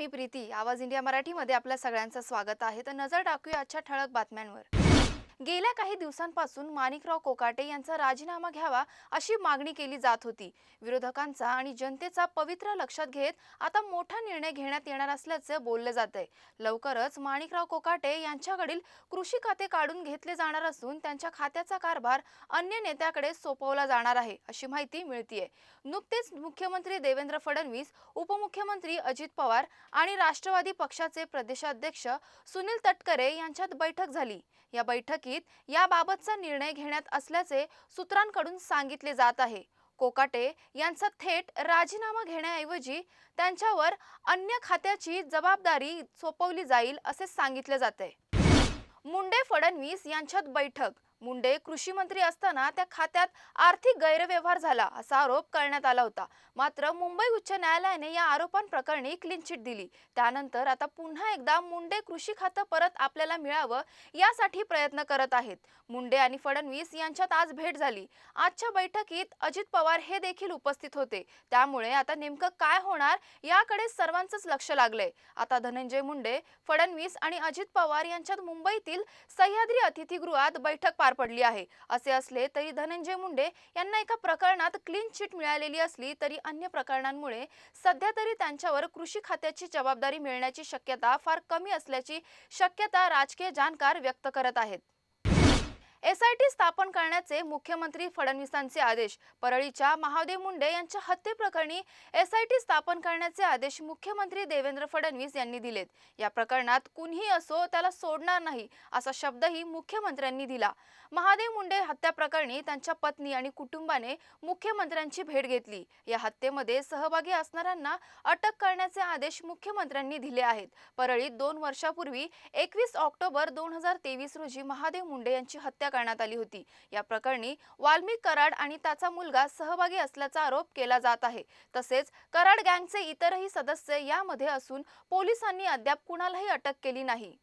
मी प्रीती. आवाज इंडिया मराठीमध्ये आपल्या सगळ्यांचं स्वागत आहे. तर नजर टाकूया आजच्या ठळक बातम्यांवर. गेल्या काही दिवसांपासून माणिकराव कोकाटे यांचा राजीनामा घ्यावा अशी मागणी केली जात होती. विरोधकांचा आणि जनतेचा पवित्र लक्षात घेत आता मोठा निर्णय घेण्यात येणार असल्याचं बोललं जात आहे लवकरच माणिकराव कोकाटे यांच्याकडील कृषी खाते काढून घेतले जाणार असून त्यांच्या खात्याचा कारभार अन्य नेत्याकडे सोपवला जाणार आहे अशी माहिती मिळतीये. नुकतेच मुख्यमंत्री देवेंद्र फडणवीस उपमुख्यमंत्री अजित पवार आणि राष्ट्रवादी पक्षाचे प्रदेशाध्यक्ष सुनील तटकरे यांच्यात बैठक झाली. या बैठकीत याबाबतचा निर्णय घेण्यात असल्याचे सूत्रांकडून सांगितले जात आहे. कोकाटे यांचा थेट राजीनामा घेण्याऐवजी त्यांच्यावर अन्य खात्याची जबाबदारी सोपवली जाईल असे सांगितले जाते. मुंडे फडणवीस यांच्यात बैठक मुंडे कृषी मंत्री असताना त्या खात्यात आर्थिक गैरव्यवहार झाला असा आरोप करण्यात आला होता. मात्र मुंबई उच्च न्यायालयाने या आरोपांप्रकरणी क्लीन चिट दिली. त्यानंतर आता पुन्हा एकदा मुंडे कृषी खातं परत आपल्याला मिळावं यासाठी प्रयत्न करत आहेत. मुंडे आणि फडणवीस यांच्यात आज भेट झाली. आजच्या बैठकीत अजित पवार हे देखील उपस्थित होते. त्यामुळे आता नेमकं काय होणार याकडे सर्वांचंच लक्ष लागलंय. आता धनंजय मुंडे फडणवीस आणि अजित पवार यांच्यात मुंबईतील सह्याद्री अतिथीगृहात बैठक पार पडली आहे. असे असले तरी धनंजय मुंडे यांना एका प्रकरणात क्लीन चिट मिळालेली असली तरी अन्य प्रकरणांमुळे सध्या तरी त्यांच्यावर कृषी खात्याची जबाबदारी मिळण्याची शक्यता फार कमी असल्याची शक्यता राजकीय जाणकार व्यक्त करत आहेत. एसआयटी स्थापन करण्याचे मुख्यमंत्री फडणवीसांचे आदेश. परळीच्या महादेव मुंडे यांच्या हत्येप्रकरणी एसआयटी स्थापन करण्याचे आदेश मुख्यमंत्री देवेंद्र फडणवीस यांनी दिलेत. या प्रकरणात कुणीही असो त्याला सोडणार नाही असा शब्दही मुख्यमंत्र्यांनी दिला. महादेव मुंडे हत्या प्रकरणी त्यांच्या पत्नी आणि कुटुंबाने मुख्यमंत्र्यांची भेट घेतली. या हत्येमध्ये सहभागी असणाऱ्यांना अटक करण्याचे आदेश मुख्यमंत्र्यांनी दिले आहेत. परळीत दोन वर्षापूर्वी एकवीस ऑक्टोबर दोन हजार तेवीस रोजी महादेव मुंडे यांची हत्या करण्यात आली होती. या प्रकरणी वाल्मिक कराड आणि त्याचा मुलगा सहभागी असल्याचा आरोप केला जात आहे. तसेच कराड गँगचे इतरही सदस्य यामध्ये असून पोलिसांनी अद्याप कुणालाही अटक केली नाही.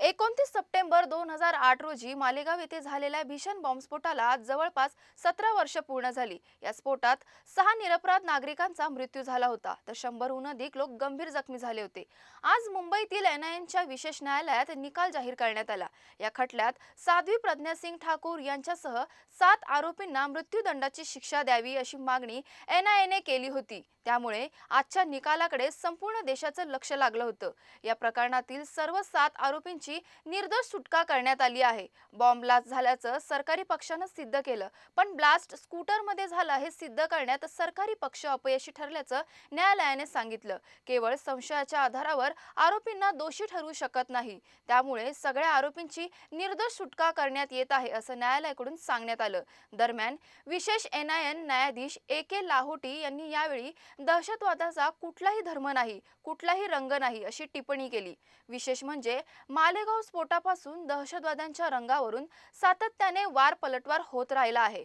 एकोणतीस सप्टेंबर दोन हजार आठ रोजी मालेगाव येथे झालेल्या भीषण बॉम्बस्फोटाला आज जवळपास सतरा वर्ष पूर्ण झाली. या स्फोटात सहा निरपराध नागरिकांचा मृत्यू झाला होता. तर शंभरहून अधिक लोक गंभीर जखमी झाले होते. आज मुंबईतील एनआयएनच्या विशेष न्यायालयात निकाल जाहीर करण्यात आला. या खटल्यात साध्वी प्रज्ञा सिंग ठाकूर यांच्यासह सात आरोपींना मृत्यूदंडाची शिक्षा द्यावी अशी मागणी एनआयएने केली होती. त्यामुळे आजच्या निकालाकडे संपूर्ण देशाचं लक्ष लागलं होतं. या प्रकरणातील सर्व सात आरोपींची निर्दोष सुटका करण्यात आली आहे. बॉम्ब ब्लास्ट झाल्याचं सरकारी पक्षानं सिद्ध केलं. पण ब्लास्ट स्कूटरमध्ये झालं हे सिद्ध करण्यात सरकारी पक्ष अपयशी ठरल्याचं न्यायालयाने सांगितलं. केवळ संशयाच्या आधारावर आरोपींना दोषी ठरवू शकत नाही. त्यामुळे सगळ्या आरोपींची निर्दोष सुटका करण्यात येत आहे असं न्यायालयाकडून सांगण्यात आलं. दरम्यान विशेष एनआयएन न्यायाधीश ए के लाहोटी यांनी यावेळी दहशतवादाचा कुठलाही धर्म नाही कुठलाही रंग नाही अशी टिप्पणी केली. विशेष म्हणजे माल मालेगाव स्फोटापासून दहशतवाद्यांच्या रंगावरून सातत्याने वार पलटवार होत राहिला आहे.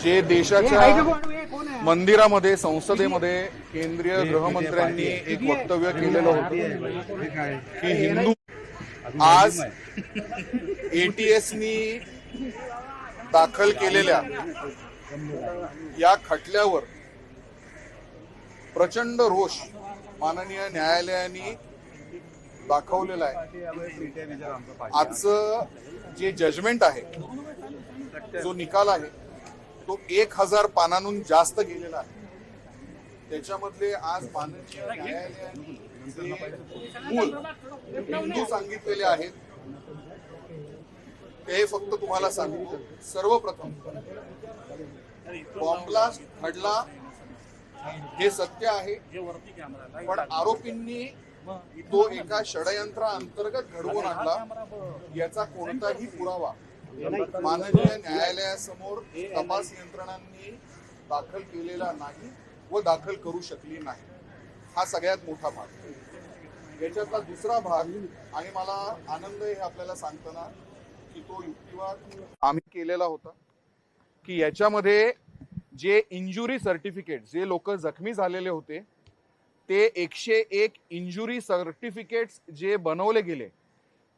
जे देशाच्या मंदिरामध्ये संसदेमध्ये केंद्रीय गृहमंत्र्यांनी एक वक्तव्य केलेलं होतं. की हिंदू आज एटीएसनी दाखल केलेल्या या खटल्यावर प्रचंड रोष माननीय न्यायालयाने दाखवलेला आहे. आजचं जे जजमेंट आहे जो निकाल आहे तो एक हजार पानांहून जास्त गेलेला आहे. त्याच्यामधले आज माननीय न्यायालयाने सांगितलेले आहेत ते फक्त तुम्हाला सांगतो सर्वप्रथम बॉम्ब्लास्ट घडला हे सत्य आहे पण आरोपींनी तो एका षडयंत्रा अंतर्गत घडवून आणला याचा कोणताही पुरावा. माननीय न्यायालयासमोर तपास यंत्रणांनी दाखल केलेला नाही व दाखल करू शकली नाही. हा सगळ्यात मोठा भाग. याच्यातला दुसरा भाग आणि मला आनंद हे आपल्याला सांगताना की तो युक्तिवाद आम्ही केलेला होता की याच्यामध्ये जे इंजुरी सर्टिफिकेट जे लोक जखमी झालेले होते ते एकशे एक इंजुरी सर्टिफिकेट्स जे बनवले गेले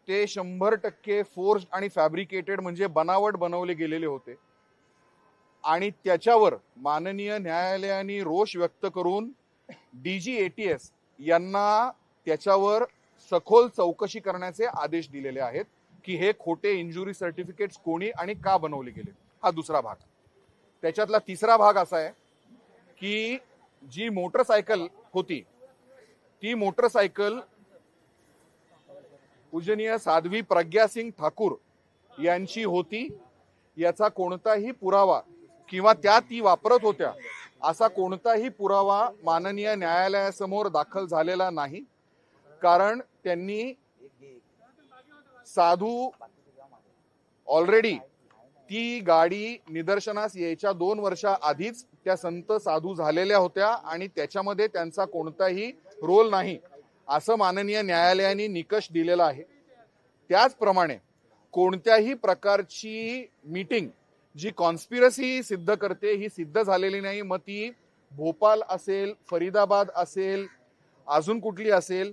ते शंभर टक्के फोर्स आणि फॅब्रिकेटेड म्हणजे बनावट बनवले गेलेले होते. आणि त्याच्यावर माननीय न्यायालयाने रोष व्यक्त करून D G A T S यांना त्याच्यावर सखोल चौकशी करण्याचे आदेश दिलेले आहेत की हे खोटे इंजुरी सर्टिफिकेट्स कोणी आणि का बनवले गेले. हा दुसरा भाग. त्याच्यातला तिसरा भाग असा आहे की जी मोटरसायकल होती. ती मोटरसायकल पूजनीय साध्वी प्रज्ञा सिंग ठाकूर यांची होती. याचा कोणताही पुरावा किंवा त्या ती वापरत होत्या असा कोणताही पुरावा माननीय न्यायालयासमोर दाखल झालेला नाही. कारण त्यांनी साधू ऑलरेडी ती गाडी निदर्शनास यायच्या दोन वर्षा आधीच त्या संत साधू झालेल्या होत्या आणि त्याच्यामध्ये त्यांचा कोणताही रोल नाही असं माननीय न्यायालयाने निकष दिलेला आहे. त्याचप्रमाणे कोणत्याही प्रकारची मीटिंग जी कॉन्स्पिरसी सिद्ध करते ही सिद्ध झालेली नाही. मग ती भोपाल असेल फरीदाबाद असेल अजून कुठली असेल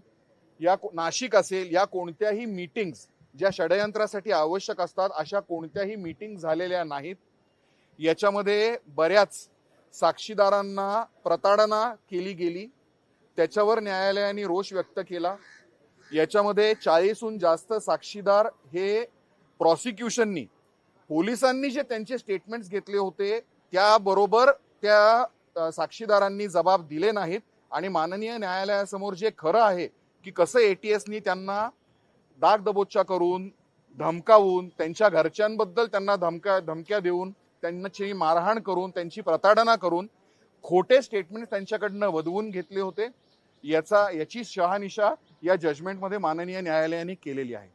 या को- नाशिक असेल या कोणत्याही मीटिंग्स ज्या षडयंत्रासाठी आवश्यक असतात अशा कोणत्याही मीटिंग झालेल्या नाहीत. याच्यामध्ये बऱ्याच साक्षीदारांना प्रताडना केली गेली. त्याच्यावर न्यायालयाने रोष व्यक्त केला. याच्यामध्ये चाळीसहून जास्त साक्षीदार हे प्रॉसिक्युशननी पोलिसांनी जे त्यांचे स्टेटमेंट्स घेतले होते त्याबरोबर त्या साक्षीदारांनी जबाब दिले नाहीत. आणि माननीय न्यायालयासमोर जे खरं आहे की कसं एटीएसनी त्यांना दाग दबोच्चा करून धमकावून त्यांच्या घरच्यांबद्दल त्यांना धमक्या धमक्या देऊन त्यांची मारहाण करून त्यांची प्रताडना करून खोटे स्टेटमेंट त्यांच्याकडनं वधवून घेतले होते. याचा याची शहानिशा या जजमेंटमध्ये माननीय न्यायालयाने केलेली आहे.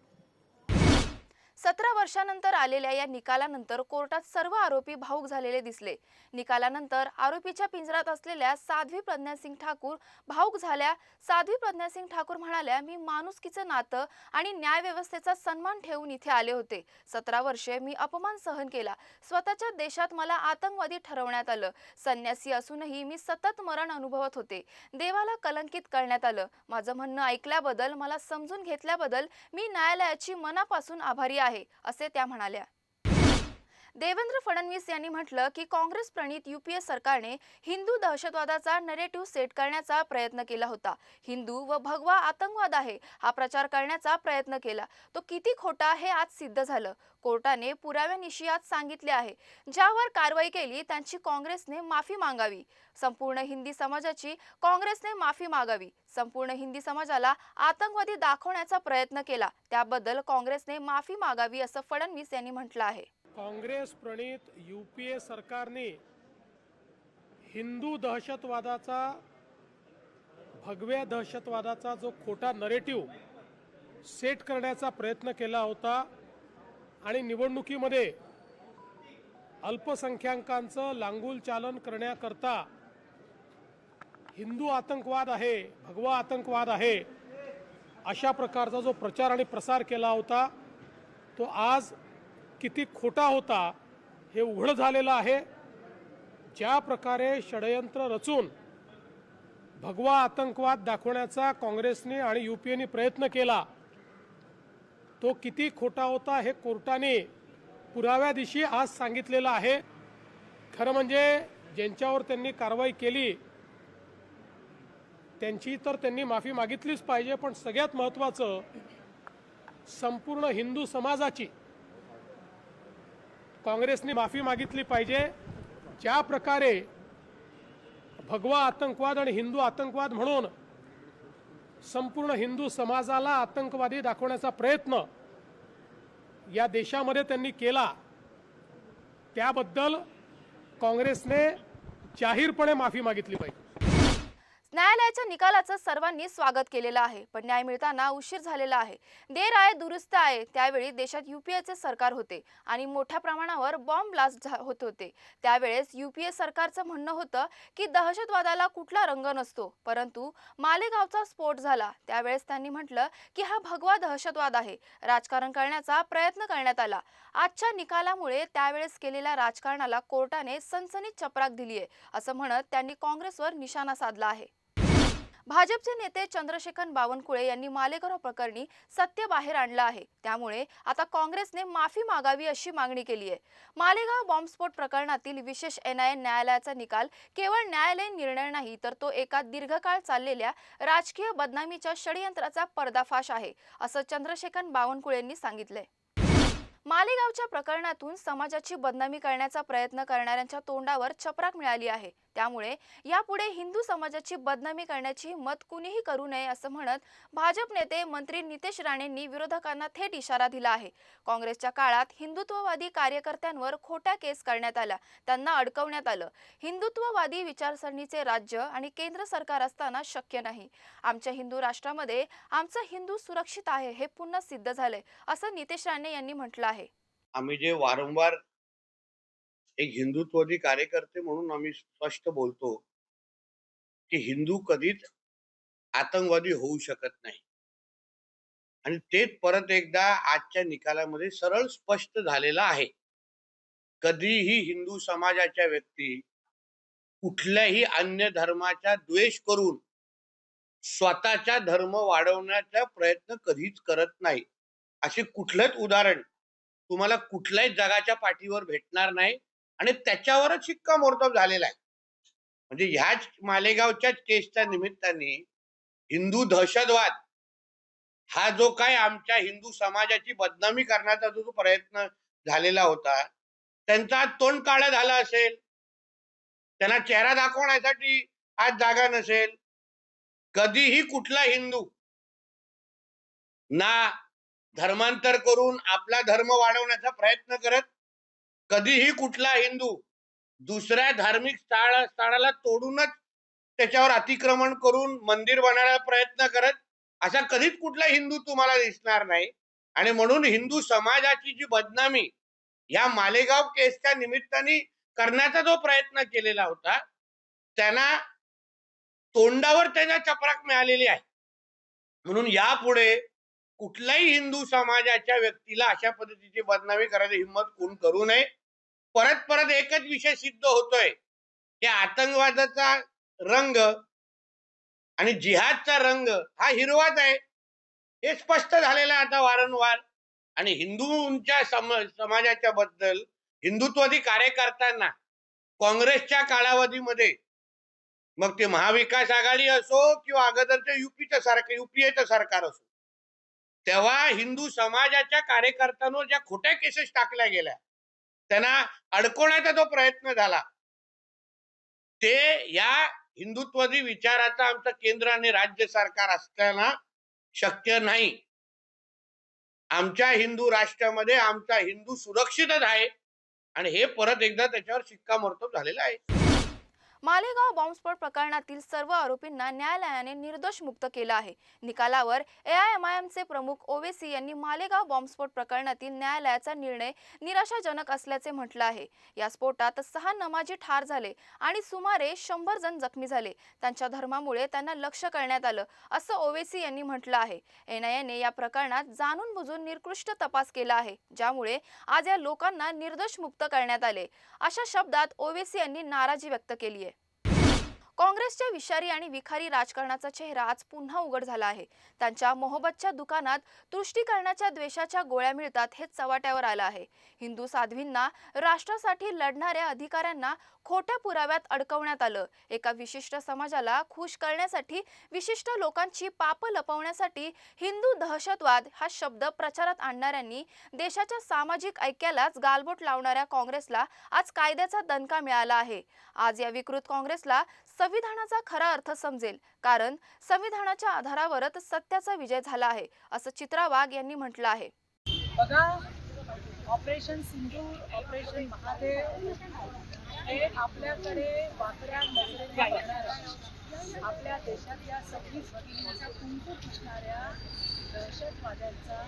सतरा वर्षानंतर आलेल्या या निकालानंतर कोर्टात सर्व आरोपी भाऊक झालेले दिसले. निकालानंतर आरोपीच्या पिंजरात असलेल्या साध्वी प्रज्ञासिंग ठाकूर भाऊक झाल्या. साध्वी प्रज्ञासिंग ठाकूर म्हणाल्या मी माणुसकीचं नातं आणि न्यायव्यवस्थेचा सन्मान ठेवून इथे आले होते. सतरा वर्षे मी अपमान सहन केला. स्वतःच्या देशात मला आतंकवादी ठरवण्यात आलं. संन्यासी असूनही मी सतत मरण अनुभवत होते. देवाला कलंकित करण्यात आलं. माझं म्हणणं ऐकल्याबद्दल मला समजून घेतल्याबद्दल मी न्यायालयाची मनापासून आभारी आहे असे त्या म्हणाल्या. देवेंद्र फडणवीस यांनी म्हटलं की काँग्रेस प्रणित युपीए सरकारने हिंदू दहशतवादाचा नरेटिव्ह सेट करण्याचा प्रयत्न केला होता. हिंदू व भगवा आतंकवाद आहे हा प्रचार करण्याचा प्रयत्न केला. तो किती खोटा हे आज सिद्ध झालं. कोर्टाने पुराव्यानिशी आज सांगितले आहे. ज्यावर कारवाई केली त्यांची काँग्रेसने माफी मागावी. संपूर्ण हिंदी समाजाची काँग्रेसने माफी मागावी. संपूर्ण हिंदी समाजाला आतंकवादी दाखवण्याचा प्रयत्न केला. त्याबद्दल काँग्रेसने माफी मागावी असं फडणवीस यांनी म्हटलं आहे. काँग्रेस प्रणित यू पी ए सरकारने हिंदू दहशतवादाचा भगव्या दहशतवादाचा जो खोटा नरेटिव्ह सेट करण्याचा प्रयत्न केला होता आणि निवडणुकीमध्ये अल्पसंख्याकांचं लांगूल चालन करण्याकरता हिंदू आतंकवाद आहे भगवा आतंकवाद आहे अशा प्रकारचा जो प्रचार आणि प्रसार केला होता तो आज किती खोटा होता हे उघड झालेलं आहे. ज्या प्रकारे षडयंत्र रचून भगवा आतंकवाद दाखवण्याचा काँग्रेसने आणि यू पी एने प्रयत्न केला तो किती खोटा होता हे कोर्टाने पुराव्यादिशी आज सांगितलेलं आहे. खरं म्हणजे ज्यांच्यावर त्यांनी कारवाई केली त्यांची तर त्यांनी माफी मागितलीच पाहिजे पण सगळ्यात महत्त्वाचं संपूर्ण हिंदू समाजाची काँग्रेसने माफी मागितली पाहिजे. ज्या प्रकारे भगवा आतंकवाद आणि हिंदू आतंकवाद म्हणून संपूर्ण हिंदू समाजाला आतंकवादी दाखवण्याचा प्रयत्न या देशामध्ये त्यांनी केला त्याबद्दल काँग्रेसने जाहीरपणे माफी मागितली पाहिजे. न्यायालयाच्या निकालाचं सर्वांनी स्वागत केलेलं आहे पण न्याय मिळताना उशीर झालेला आहे. देर आहे दुरुस्त आहे त्यावेळी देशात युपीएचे सरकार होते आणि मोठ्या प्रमाणावर बॉम्ब ब्लास्ट झा- होत होते. त्यावेळेस युपीए सरकारचं म्हणणं होतं की दहशतवादाला कुठला रंग नसतो परंतु मालेगावचा स्फोट झाला. त्यावेळेस त्यांनी म्हटलं की हा भगवा दहशतवाद आहे. राजकारण करण्याचा प्रयत्न करण्यात आला. आजच्या निकालामुळे त्यावेळेस केलेल्या राजकारणाला कोर्टाने सनसनीत चपराक दिली आहे असं म्हणत त्यांनी काँग्रेसवर निशाणा साधला आहे. भाजपचे नेते चंद्रशेखर बावनकुळे यांनी मालेगाव प्रकरणी सत्य बाहेर आणलं आहे. त्यामुळे आता काँग्रेसने माफी मागावी अशी मागणी केली आहे. मालेगाव बॉम्बस्फोट प्रकरणातील विशेष एनआयए न्यायालयाचा निकाल केवळ न्यायालयीन निर्णय नाही तर तो एका दीर्घकाळ चाललेल्या राजकीय बदनामीच्या षडयंत्राचा पर्दाफाश आहे असं चंद्रशेखर बावनकुळेंनी सांगितलंय. मालेगावच्या प्रकरणातून समाजाची बदनामी करण्याचा प्रयत्न करणाऱ्यांच्या तोंडावर छपराक मिळाली आहे. त्यामुळे यापुढे हिंदू समाजाची बदनामी करण्याची हिंमत कुणीही करू नये असं म्हणत भाजप नेते मंत्री नितेश राणेंनी विरोधकांना थेट इशारा दिला आहे. काँग्रेसच्या काळात हिंदुत्ववादी कार्यकर्त्यांवर खोट्या केस करण्यात आल्या त्यांना अडकवण्यात आलं. हिंदुत्ववादी विचारसरणीचे राज्य आणि केंद्र सरकार असताना शक्य नाही. आमच्या हिंदू राष्ट्रामध्ये आमचं हिंदू सुरक्षित आहे हे पुन्हा सिद्ध झालंय असं नितेश राणे यांनी म्हटलं आहे. आम्ही जे वारंवार एक हिंदुत्ववादी कार्यकर्ते म्हणून आम्ही स्पष्ट बोलतो की हिंदू कधीच आतंकवादी होऊ शकत नाही. आणि तेच परत एकदा आजच्या निकालामध्ये सरळ स्पष्ट झालेलं आहे. कधीही हिंदू समाजाच्या व्यक्ती कुठल्याही अन्य धर्माचा द्वेष करून स्वतःचा धर्म वाढवण्याचा प्रयत्न कधीच करत नाही. असे कुठलंच उदाहरण तुम्हाला कुठल्याही जगाच्या पाठीवर भेटणार नाही. आणि त्याच्यावरच शिक्कामोर्तब झालेला आहे. म्हणजे ह्याच मालेगावच्याच केसच्या निमित्ताने हिंदू दहशतवाद हा जो काय आमच्या हिंदू समाजाची बदनामी करण्याचा जो जो प्रयत्न झालेला होता त्यांचा आज तोंड काळं झालं असेल त्यांना चेहरा दाखवण्यासाठी आज जागा नसेल कधीही कुठला हिंदू ना धर्मांतर करून आपला धर्म वाढवण्याचा प्रयत्न करत कधीही कुठला हिंदू दुसऱ्या धार्मिक स्थळ स्थळाला तोडूनच त्याच्यावर अतिक्रमण करून मंदिर बनायला प्रयत्न करत असा कधीच कुठला हिंदू तुम्हाला दिसणार नाही. आणि म्हणून हिंदू समाजाची जी बदनामी या मालेगाव केसच्या निमित्ताने करण्याचा जो प्रयत्न केलेला होता त्यांना तोंडावर त्यांना चपराक मिळालेली आहे. म्हणून यापुढे कुठल्याही हिंदू समाजाच्या व्यक्तीला अशा पद्धतीची बदनामी करायची हिंमत कोण करू नये? परत परत एकच विषय सिद्ध होतोय. की आतंकवादाचा रंग आणि जिहादचा रंग हा हिरवाच आहे. हे स्पष्ट झालेलं आहे आता वारंवार. आणि हिंदूंच्या सम समाजाच्या बद्दल हिंदुत्ववादी कार्यकर्त्यांना काँग्रेसच्या कालावधीमध्ये मग ते महाविकास आघाडी असो किंवा अगोदरच्या युपीचं सरकार युपीएचं सरकार असो तेव्हा हिंदू समाजाच्या कार्यकर्त्यांवर ज्या खोट्या केसेस टाकल्या गेल्या त्यांना अडकवण्याचा जो प्रयत्न झाला. ते या हिंदुत्ववादी विचाराचा आमचं केंद्र आणि राज्य सरकार असताना शक्य नाही. आमच्या हिंदू राष्ट्रामध्ये आमचा हिंदू सुरक्षितच आहे. आणि हे परत एकदा त्याच्यावर शिक्कामोर्तब झालेलं आहे. मालेगाव बॉम्बस्फोट प्रकरणातील सर्व आरोपींना न्यायालयाने निर्दोष मुक्त केलं आहे. निकालावर एआयएमआयएमचे प्रमुख ओवेसी यांनी मालेगाव बॉम्बस्फोट प्रकरणातील न्यायालयाचा निर्णय निराशाजनक असल्याचे म्हटलं आहे. या स्फोटात सहा नमाजी ठार झाले आणि सुमारे शंभर जण जखमी झाले. त्यांच्या धर्मामुळे त्यांना लक्ष करण्यात आलं असं ओवेसी यांनी म्हटलं आहे. एनआयएने या प्रकरणात जाणून बुजून निकृष्ट तपास केला आहे ज्यामुळे आज या लोकांना निर्दोष मुक्त करण्यात आले. अशा शब्दात ओवेसी यांनी नाराजी व्यक्त केली आहे काँग्रेसच्या विषारी आणि विखारी राजकारणाचा चेहरा आज पुन्हा उघड झाला आहे. त्यांच्या मोहब्बतच्या दुकानात तुष्टीकरणाच्या द्वेषाच्या गोळ्या मिळतात हे चव्हाट्यावर आलं आहे. हिंदू साध्वींना राष्ट्रासाठी लढणाऱ्या अधिकाऱ्यांना खोट्या पुराव्यात अडकवण्यात आलं. एका विशिष्ट समाजाला खुश करण्यासाठी विशिष्ट लोकांची पाप लपवण्यासाठी हिंदू दहशतवाद हा शब्द प्रचारात आणणाऱ्यांनी देशाच्या सामाजिक ऐक्यालाच गालबोट लावणाऱ्या काँग्रेसला आज कायद्याचा दणका मिळाला आहे. आज या विकृत काँग्रेसला संविधानाचा खरा अर्थ समजेल कारण संविधानाच्या आधारावरच सत्याचा विजय झाला आहे असं चित्रा वाघ यांनी म्हटलं आहे. बघा ऑपरेशन सिंधू ऑपरेशन महादेव हे आपल्याकडे वाकड्या नजरेने बघणाऱ्या आपल्या देशातल्या सव्वीस भगिनीचा कुंकू पुसणाऱ्या दहशतवाद्यांचा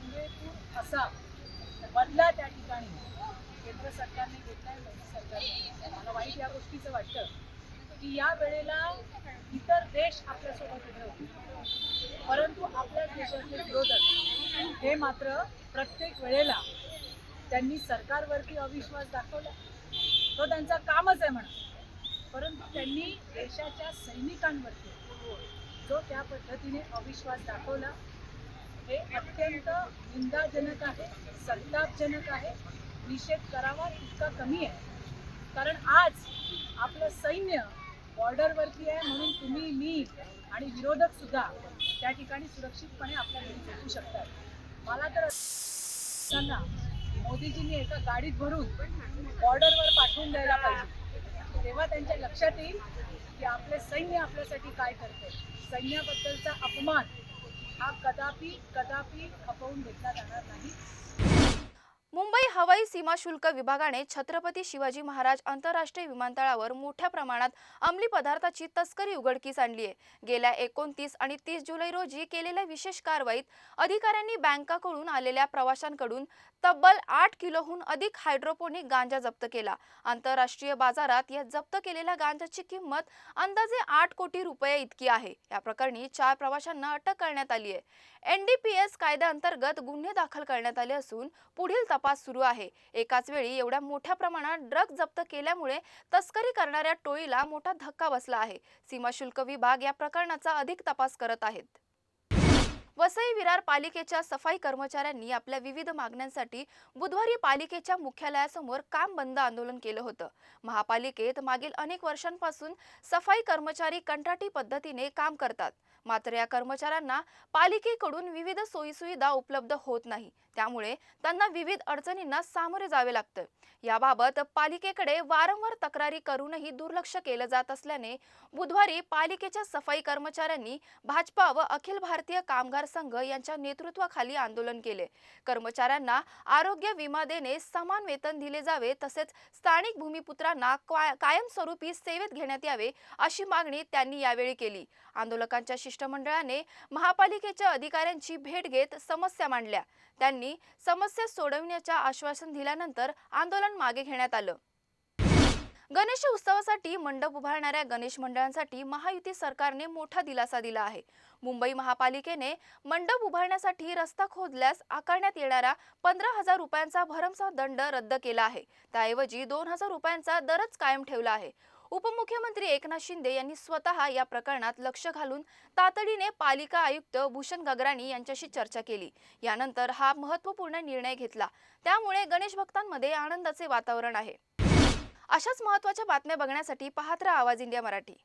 पुरेपूर असा बदला त्या ठिकाणी. केंद्र सरकारने घेतलाय मोदी सरकारने मला वाईट या गोष्टीचं वाटतं की या वेळेला इतर देश आपल्यासोबत उभे होते. परंतु आपल्या देशातले विरोधक हे मात्र प्रत्येक वेळेला त्यांनी सरकारवरती अविश्वास दाखवला. तो त्यांचा कामच आहे म्हणा. परंतु त्यांनी देशाच्या सैनिकांवरती जो त्या पद्धतीने अविश्वास दाखवला हे अत्यंत निंदाजनक आहे संतापजनक आहे. निषेध करावा इतका कमी आहे. कारण आज आपलं सैन्य बॉर्डरवरती आहे म्हणून तुम्ही मी आणि विरोधक सुद्धा त्या ठिकाणी सुरक्षितपणे आपल्या घरी पोहोचू शकतात. मला तर असताना मोदीजींनी एका गाडीत भरून बॉर्डरवर पाठवून द्यायला पाहिजे. तेव्हा त्यांच्या लक्षात येईल की आपले सैन्य आपल्यासाठी काय करते सैन्याबद्दलचा अपमान हा कदापि कदापि खपवून घेतला जाणार नाही. मुंबई हवाई सीमा शुल्क विभागाने छत्रपती शिवाजी महाराज आंतरराष्ट्रीय विमानतळावर मोठ्या प्रमाणात अंमली पदार्थाची तस्करी उघडकीस आणली आहे. गेल्या एकोणतीस आणि तीस जुलै रोजी केलेल्या विशेष कारवाईत अधिकाऱ्यांनी बँकाकडून आलेल्या प्रवाशांकडून तब्बल आठ किलोहून अधिक हायड्रोपोनिक गांजा जप्त केला. आंतरराष्ट्रीय बाजारात या जप्त केलेल्या गांजाची किंमत अंदाजे आठ कोटी रुपये इतकी आहे. या प्रकरणी चार प्रवाशांना अटक करण्यात आली आहे. एनडीपीएस कायद्याअंतर्गत गुन्हे दाखल करण्यात आले असून पुढील तपास सुरू आहे. एकाच वेळी एवढ्या मोठ्या प्रमाणात ड्रग जप्त केल्यामुळे तस्करी करणाऱ्या टोळीला मोठा धक्का बसला आहे. सीमाशुल्क विभाग या प्रकरणाचा अधिक तपास करत आहेत. वसई विरार पालिकेच्या सफाई कर्मचाऱ्यांनी आपल्या विविध मागण्यांसाठी बुधवारी पालिकेच्या मुख्यालयासमोर काम बंद आंदोलन केलं होतं. महापालिकेत मागील अनेक वर्षांपासून सफाई कर्मचारी कंत्राटी पद्धतीने काम करतात. मात्र या कर्मचाऱ्यांना पालिकेकडून विविध सोयीसुविधा उपलब्ध होत नाही. त्यामुळे त्यांना विविध अडचणींना सामोरे जावे लागतं. याबाबत पालिकेकडे वारंवार तक्रारी करूनही दुर्लक्ष केलं जात असल्याने बुधवारी पालिकेच्या सफाई कर्मचाऱ्यांनी भाजपा व अखिल भारतीय कामगार संघ यांच्या नेतृत्वाखाली आंदोलन केले. कर्मचाऱ्यांना आरोग्य विमा देणे समान वेतन दिले जावे तसेच स्थानिक भूमिपुत्रांना काय- कायमस्वरूपी सेवेत घेण्यात यावे अशी मागणी त्यांनी यावेळी केली. आंदोलकांच्या शिष्टमंडळाने महापालिकेच्या अधिकाऱ्यांची भेट घेत समस्या मांडल्या. त्यांनी समस्या सोडविण्याचे आश्वासन दिल्यानंतर आंदोलन मागे घेण्यात आलं. गणेश उत्सवासाठी मंडप उभारणाऱ्या गणेश मंडळांसाठी महायुती सरकारने मोठा दिलासा दिला आहे. मुंबई महापालिकेने मंडप उभारण्यासाठी रस्ता खोदल्यास आकारण्यात येणारा पंधरा हजार रुपयांचा भरमसाठ दंड रद्द केला आहे. त्याऐवजी दोन हजार रुपयांचा दरच कायम ठेवला आहे. उपमुख्यमंत्री एकनाथ शिंदे यांनी स्वतः या प्रकरणात लक्ष घालून तातडीने पालिका आयुक्त भूषण गगराणी यांच्याशी चर्चा केली. यानंतर हा महत्त्वपूर्ण निर्णय घेतला. त्यामुळे गणेश भक्तांमध्ये आनंदाचे वातावरण आहे. अशाच महत्त्वाच्या बातम्या बघण्यासाठी पाहत राहा आवाज इंडिया मराठी.